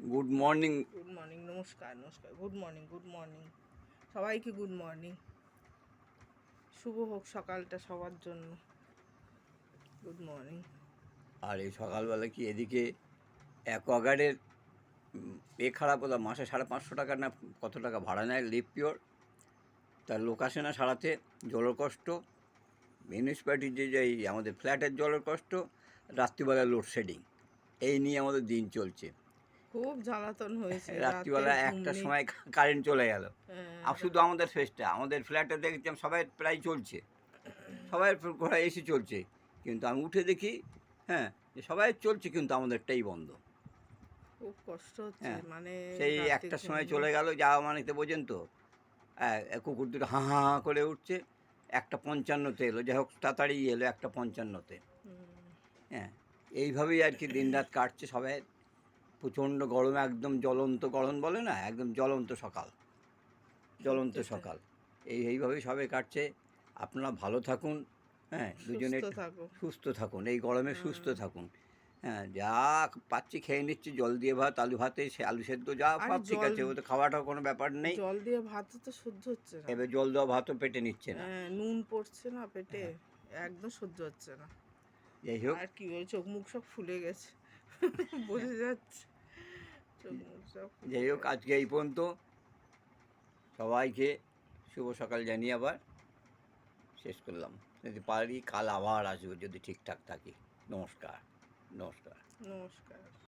Good morning good morning নমস্কার নমস্কার। Good morning good morning সবাইকে গুড মর্নিং শুভ হোক সকালটা সবার জন্য। গুড মর্নিং আর এই সকালবেলা কি এদিকে অ্যাকোয়াগার্ডের উম, এ খারাপ হলো মাসে সাড়ে পাঁচশো টাকা না কত টাকা ভাড়া নেয় লিপ পিওর তার লোক আসে না সারাতে জলের কষ্ট মিউনিসিপ্যালিটির যে যে এই আমাদের ফ্ল্যাটের জলের কষ্ট রাত্রিবেলা লোডশেডিং এই নিয়ে আমাদের দিন চলছে। খুব জ্বালাতন হয়েছে রাত্রিবেলা রাতে একটার সময় কারেন্ট চলে গেল। হ্যাঁ, আর শুধু আমাদের ফেসটা আমাদের ফ্ল্যাটে দেখছিলাম সবাই প্রায় চলছে। সবাই ঘোরা এসি চলছে। কিন্তু আমি উঠে দেখি হ্যাঁ যে সবাই চলছে কিন্তু আমাদেরটাই বন্ধ। খুব কষ্ট হচ্ছে হ্যাঁ, মানে সেই রাতে একটার সময় চলে গেল যাওয়া মানে তো বোঝেন তো। হ্যাঁ, কুকুর দুটো হাঁ হাঁ হাঁ করে উঠছে একটা পঞ্চান্নতে এলো যাই হোক তাড়াতাড়ি এলো একটা পঞ্চান্নতে। হ্যাঁ এইভাবেই আর কি দিনরাত কাটছে সবাই। প্রচণ্ড গরমে একদম জ্বলন্ত গরম বলে না একদম জ্বলন্ত সকাল। জ্বলন্ত সকাল। এই এইভাবেই সবাই কাটছে। আপনারা ভালো থাকুন হ্যাঁ দুজনে সুস্থ থাকুন এই গরমে সুস্থ থাকুন। হ্যাঁ যা পাচ্ছি খেয়ে নিচ্ছি জল দিয়ে ভাত আলু ভাতে সে আলু সেদ্ধ যা সব ঠিক আছে ও তো খাওয়াটাও কোনো ব্যাপার নেই। জল দিয়ে ভাত তো সহ্য হচ্ছে না। এবার জল দেওয়া ভাতও পেটে নিচ্ছে না। হ্যাঁ, নুন পড়ছে না পেটে একদম সহ্য হচ্ছে না। যাই হোক। আর কি বল চোখ মুখ সব ফুলে গেছে। বোঝা যাচ্ছে। সব যাই হোক আজকে এই পর্যন্ত। সবাইকে শুভ সকাল জানিয়ে আবার শেষ করলাম। যদি পারি কাল আবার আসব যদি ঠিকঠাক থাকি। নমস্কার নমস্কার। নমস্কার।